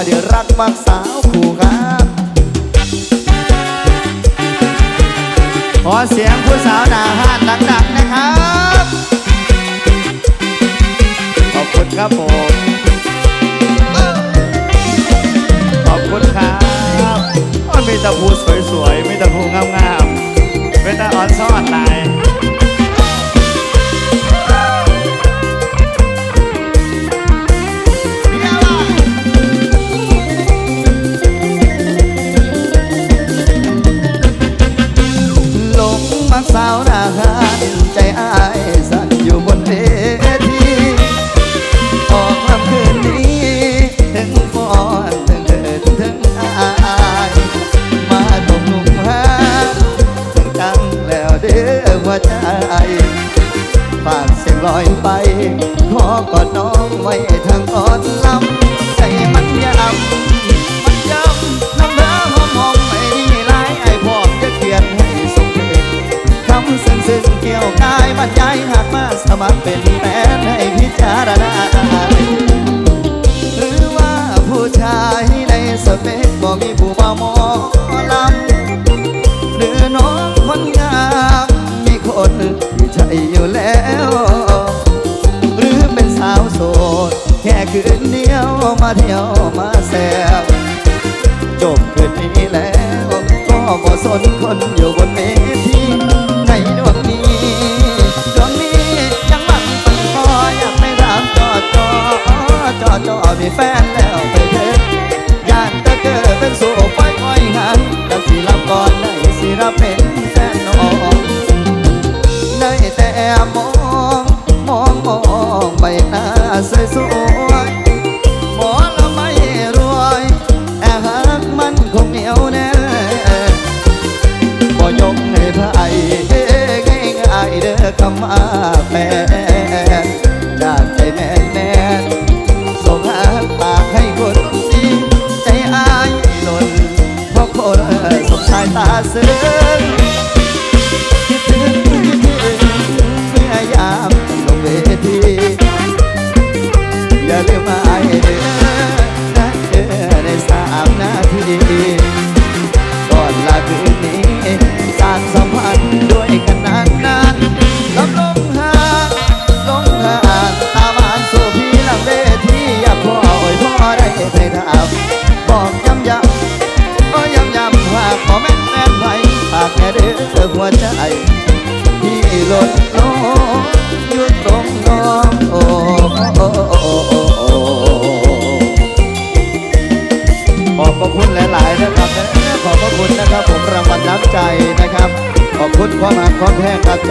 อดีรักมากสาวคู่ครับขอเสียงผู้สาวหนาห้านหนักๆนะครับ ขอบคุณครับผมขอบคุณครับมันมีตะพูสวยๆมีตะผู้งามๆเป็นตะอ่อนซอดหลาย ลอยไป ขอกอด มาเที่ยวมาแซวจบคืนนี้แล้ว ก็บ่สนคนอยู่บนเม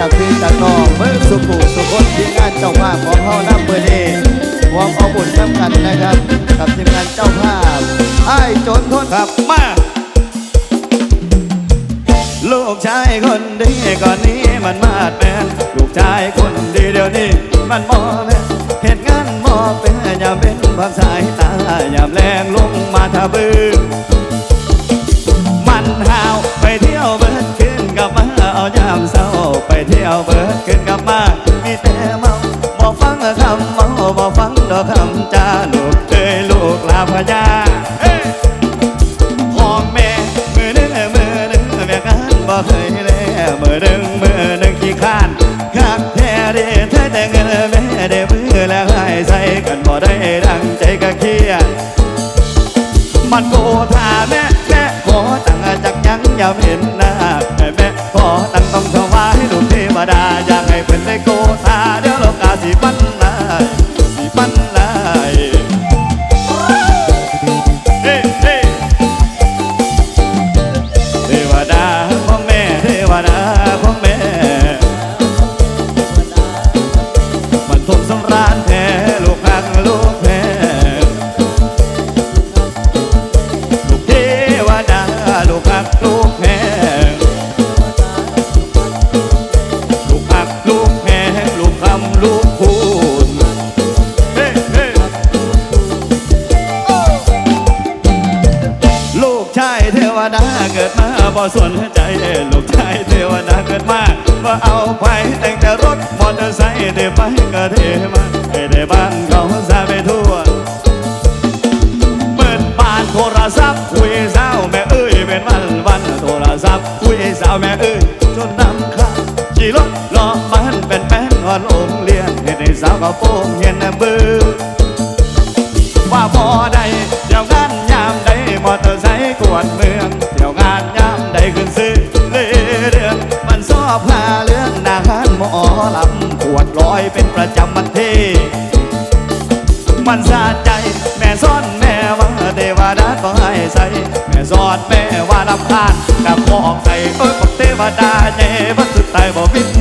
กพี่ตะนองเบิ้งสุขุสุขนทีมงานเจ้าภาพของเฮาน้าเบอร์เดรวมเอาบุญสำคัญนะครับ กับทีมงานเจ้าภาพไอ้จนทนครับมาลูกชายคนดีก่อนนี้มันมาดแมนลูกชายคนดีเดี๋ยวนี้มันมอแมนเหตุงานมอเป็นอย่าเป็นความสายตาอย่าแรงลงมาทะบึ้ง เกินกลับมามีแต่เมาบอกฟังคำเมาบอกฟังดอกคำจ้าหนูเคยลูกลาพญาห้องแม่มือหนึ่งมือหนึ่งแม่กันบอกเคยแล้วมือหนึ่งมือหนึ่งขี้ข้านขากแท้เด้เธอแต่เงินแม่เด้มือแล้วให้ใส่กันบอได้ดังใจกะเคียมันโกธาแม่แม่ขอตั้งจากยังอย่าเห็นหน้าแม่ขอตั้งต้องถวายลูกเทวดาาวแม่เอ้ยจนน้ำคาขี่รถรอบ้านเป็นแป้นนอนโรงเรียนเห็นในสาวก็โป้งเห็นเบือว่าพอได้เดี๋ยวงานยามใดมอเตอร์ไซค์กวดเมืองเดี๋ยวงานยามใดขึ้นซื้อเรื่องมันชอบพาเรื่องนาคานหมอลำปวดร้อยเป็นประจำวันเทมันสะใจแม่ซ่อนแม่ว่าเทวดาก็ให้ใส่แม่สอนแม่ว่าลำคาญกับ มองใส่เอ้ยบอกเทวดาเน่วัดสุดท้ายบอกวิ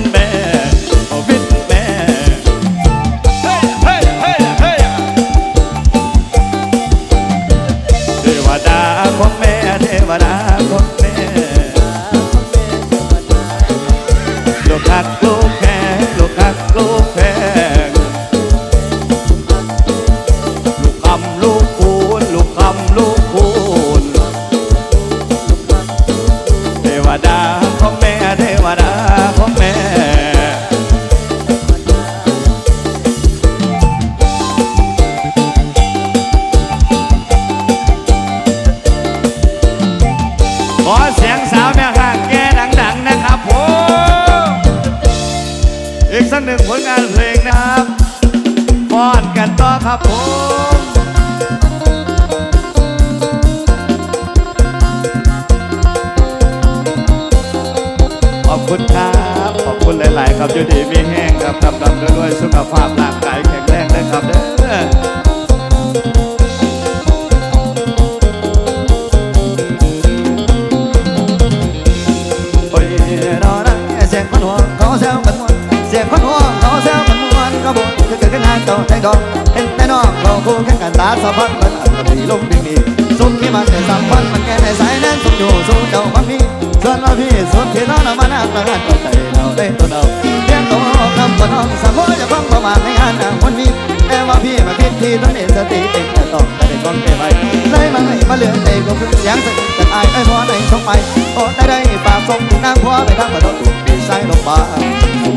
จะเกิดขึ้นงานเก่าแทงดองเห็นแต่น้องเราคู่แข่งกันตาสัมพันธ์มันอันดีลงดีดีสุดที่มันแต่สัมพันธ์มันแก่ในสายแนั้นสุดอยู่สู้เจ้าบางนี้ส่วนเราพี่สุดที่น้องเรามานั่งประหารตัวใจเราได้ตัวเราเพียงตัวคำว่าน้องสังโฆจะฟังประมาทในงานนางคนนี้แต่ว่าพี่มาคิดที่ต้นเองสติเองแต่ต้องแต่ได้ก้อนเก็บไว้เลยมาให้มาเหลือใจก็คือเสียงสะกิดกันอายไอ้พอในช่องไปโอ้ได้ได้ฝากส่งถึงนางพ่อไปทางประตูปีสายลงมา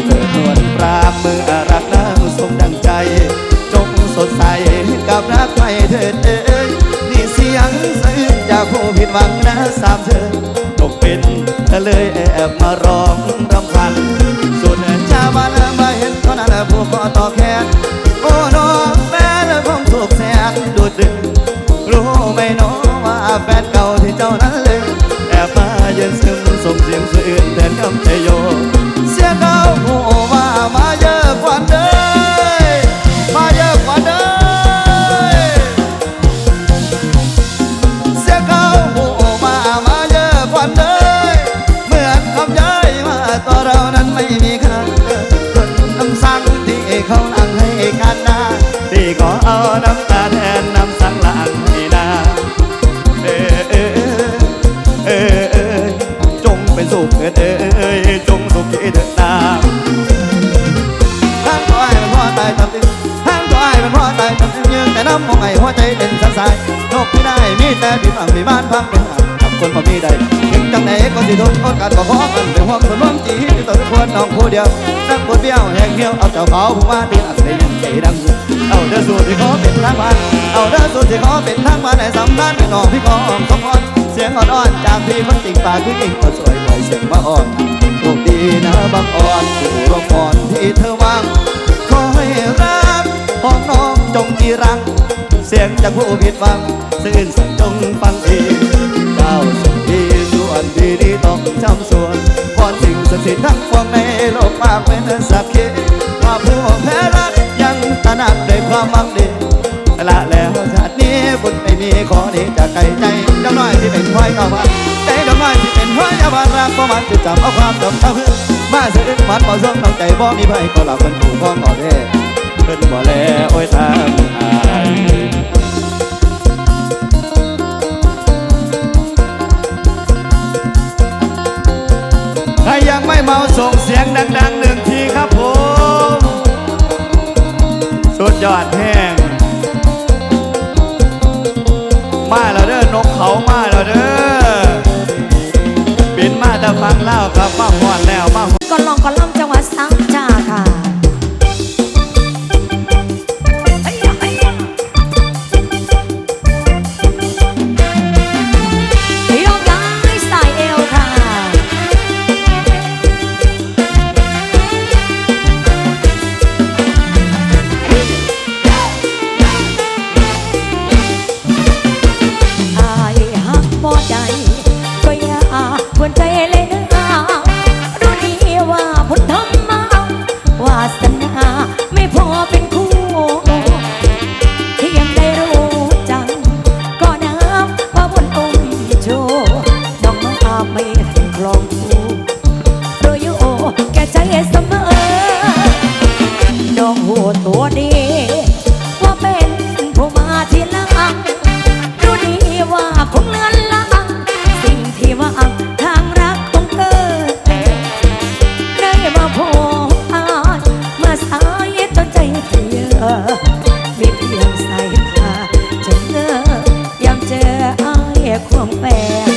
เถิดนวลปราบมือรักนางสมดังใจ จงสดใสกับรักไม่เถิดเอ้ยนี่เสียงสะอื้นจากผู้ผิดหวังนะสามเธอตกเป็นเลยแอบมาร้องรำพันส่วนชาวบ้านมาเห็นเขานั้นผู้ขอต่ ยืนแต่น้ำมองไอ้หัวใจเป็นสันสายนกที่ได้มีแต่พี่ฟังพี่บ้านพังเป็นหางกับคนพอมีได้ถึงจังไหนก็สิโดนโอกาสก็ขอกันเป็นห่วงคนร่วมจีที่ตัวควรน้องผู้เดียวนั่งปวดเบี้ยวแหงเหี้ยวเอาเจ้าเขาผู้ว่าดีอักได้ยังใจดังเอาเด้อสูตรที่ขอเป็นทางบ้านเอาเด้อสูตรที่ขอเป็นทางบ้านในสำนักน้องพี่ขอออมสมพรเสียงอ่อนๆจากพี่คนจริงปากคือจริงก็สวยไหวเสียงมาอ่อนโชคดีนะบางอ่อนผู้รบอ่อนที่เธอวางขอให้รักของน้องจงจีรัง เสียงจากผู้ผิดหวังซื่นสัตย์จงฟังดีเจ้าสิ่งดีส่วนดีดีต้องจำส่วนพรสิ่งศักดิ์สิทธิ์ทั้งปวงในโลกมากเป็นสักขีว่าผู้แพ้รักยังตระหนักด้วยความหวังดีละแล้วชาตินี้บุญไม่มีขอนี้จากไกลใจเจ้าน้อยที่เป็นห้อยเข้ามาใจเจ้าน้อยที่เป็นห้อยยาบานรักเพราะมันจะจำเอาความจำเท่าเพื่อนมาเสื่อมันบ่ส่งน้องใจบ่มีไผก็หลับเป็นผู้พ้องก่อเด้ พิ่นบ่แลโอ้ยทางอายใครยังไม่เมาส่งเสียงดังๆหนึ่งทีครับผม สุดยอดแห้งมาแล้วเด้อนกเขามาแล้วเด้อบินมาแต่ฟังเล่าครับมาหอดแล้วมาก่อนลองก่อนล่ำจังหวัดสัง é com pé.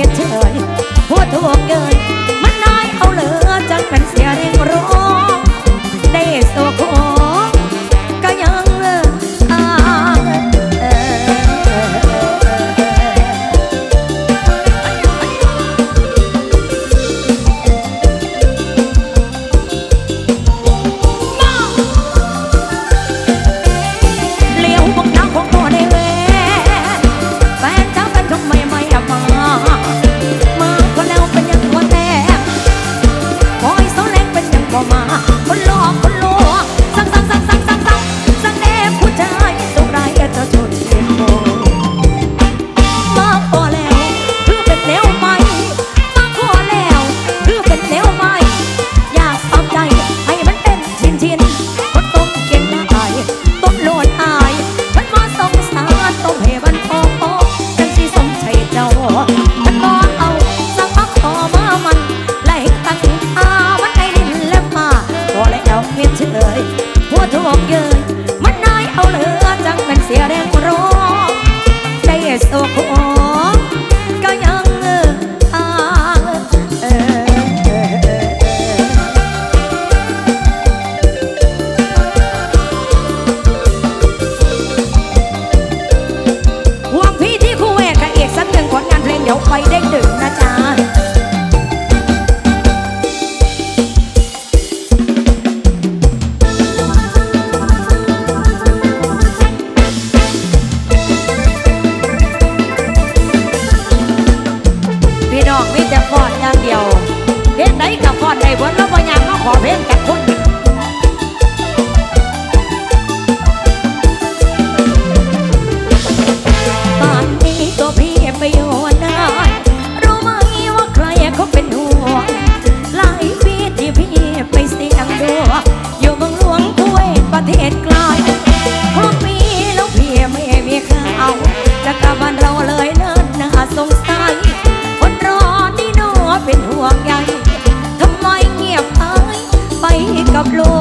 เฮ็เฉย บ่น้องบ่ยามเขาขอเพลงกัน flor.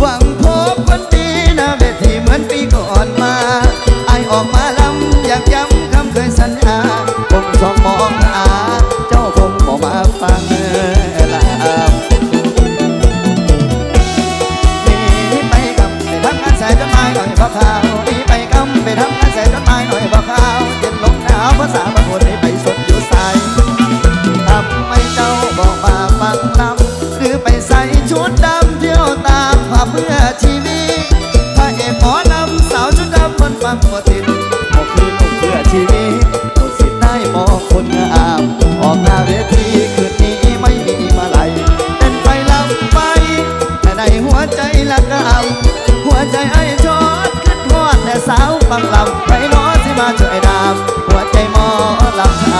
หวังพบคนดีนะเวทีเหมือนปีก่อนมาไอออกมาลำอยากย้ำคำเคยสัญญาผมสองมองอาเจ้าคงบอกมาฟัง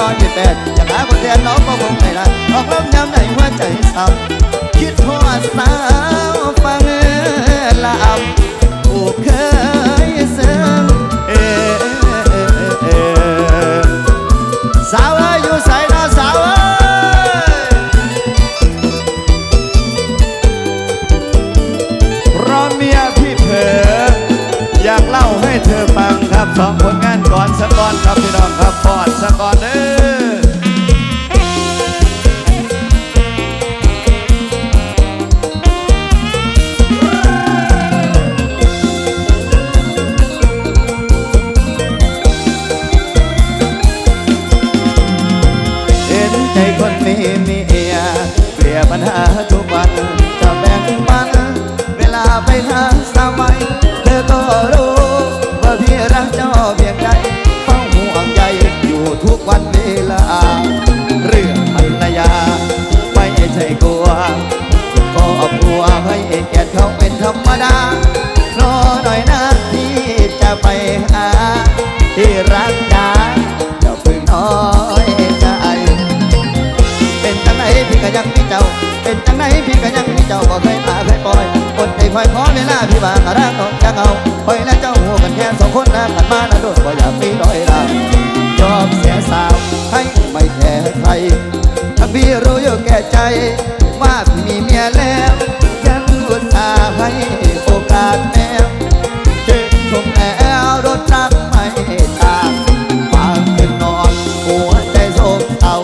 ตอนที่แปดจะหาคนแทนน้องก็บ่งให้ละออกล้งยามไหนหัวใจสั่คิดทอดสาวฟังเอ เวลาพี่บางรักน้องจังเอาคอยและเจ้าหัวกันแค่สองคนนะกันมานะโดดบ่อยากมีร้อยลายอมเสียสาวให้ไม่แพ้ใครทั้งพี่รู้อยู่แก่ใจ ว่ามีเมียแล้วยังอุตส่าห์ให้โอกาสแมวจึงชมแล้วรถรักไม่ตางฝากขึ้นนอนหัวใจโศกเศร้า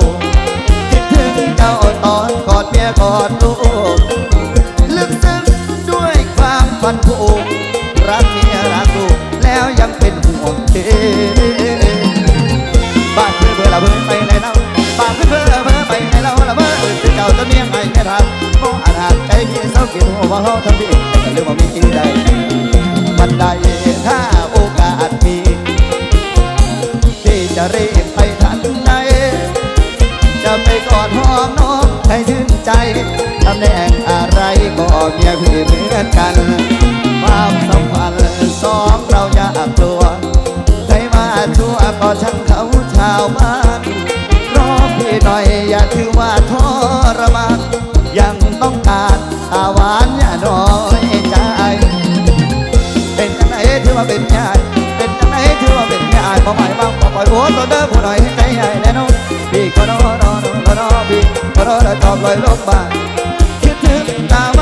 คิดถึงเจ้าตอนกอดเมียกอดลูก ความฝันผูกรักเมียรักลูกแล้วยังเป็นห่วงเธอบ้านเพื่อเพื่อละเพื่อไปไหนเล่าบ้านเพื่อเพื่อเพื่อไปไหนเล่าละเพื่อคือเจ้าจะเมียงไงแค่ทำมองอาถรรใจพี่เศร้ากินหัวว่าเขาทำดีแต่เรื่องว่ามีที่ใดบันไดถ้าโอกาสมีที่จะรีบไปทันใดจะไปกอดหอมน้องให้ชื่นใจตำแหน่งอะไรก็เมียพี่เหมือนกัน ว่าเป็นยายเป็นจังไหนถือว่าเป็นยายพอหมายบางพอปล่อยหัวตัวเด้อผู้หน่อยให้ใจใหญ่แน่นอนพี่ก็รอรอรอรอพี่ก็รอรอจอบลอยลงบ้านคิดถึงตามา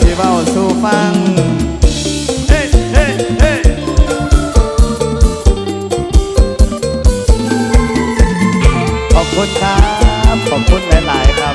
สิเว้าสู่ฟังเฮ้เฮ้เฮ้ขอบคุณครับ ขอบคุณหลาย ๆ ครับ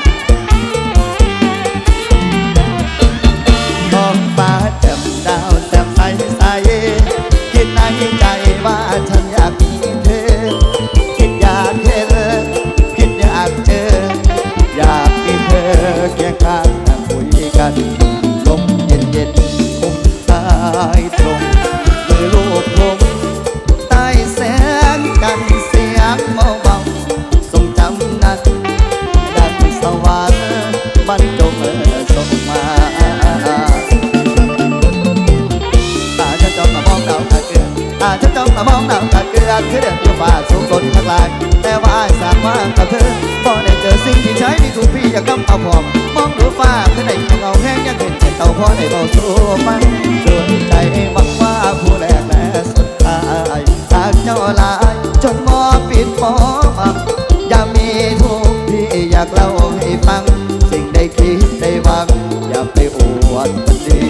ให้ฟัง สิ่งได้คิดได้วัง อย่าไปอวดคนดี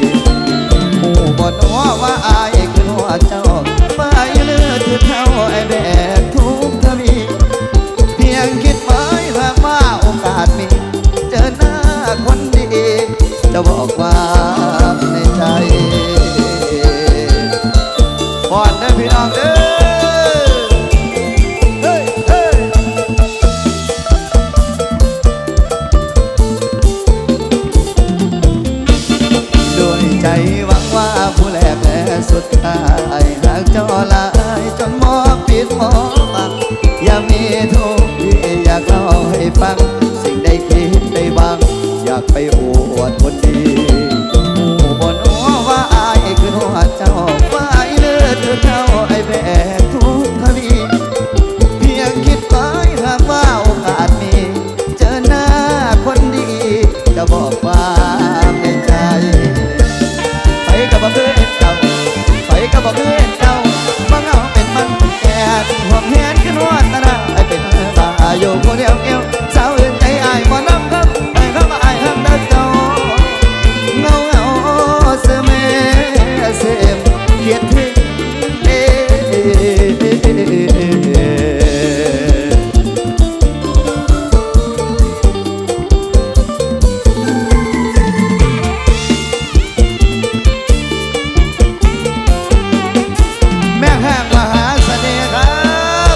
หมู่บ่นหัวว่าอาย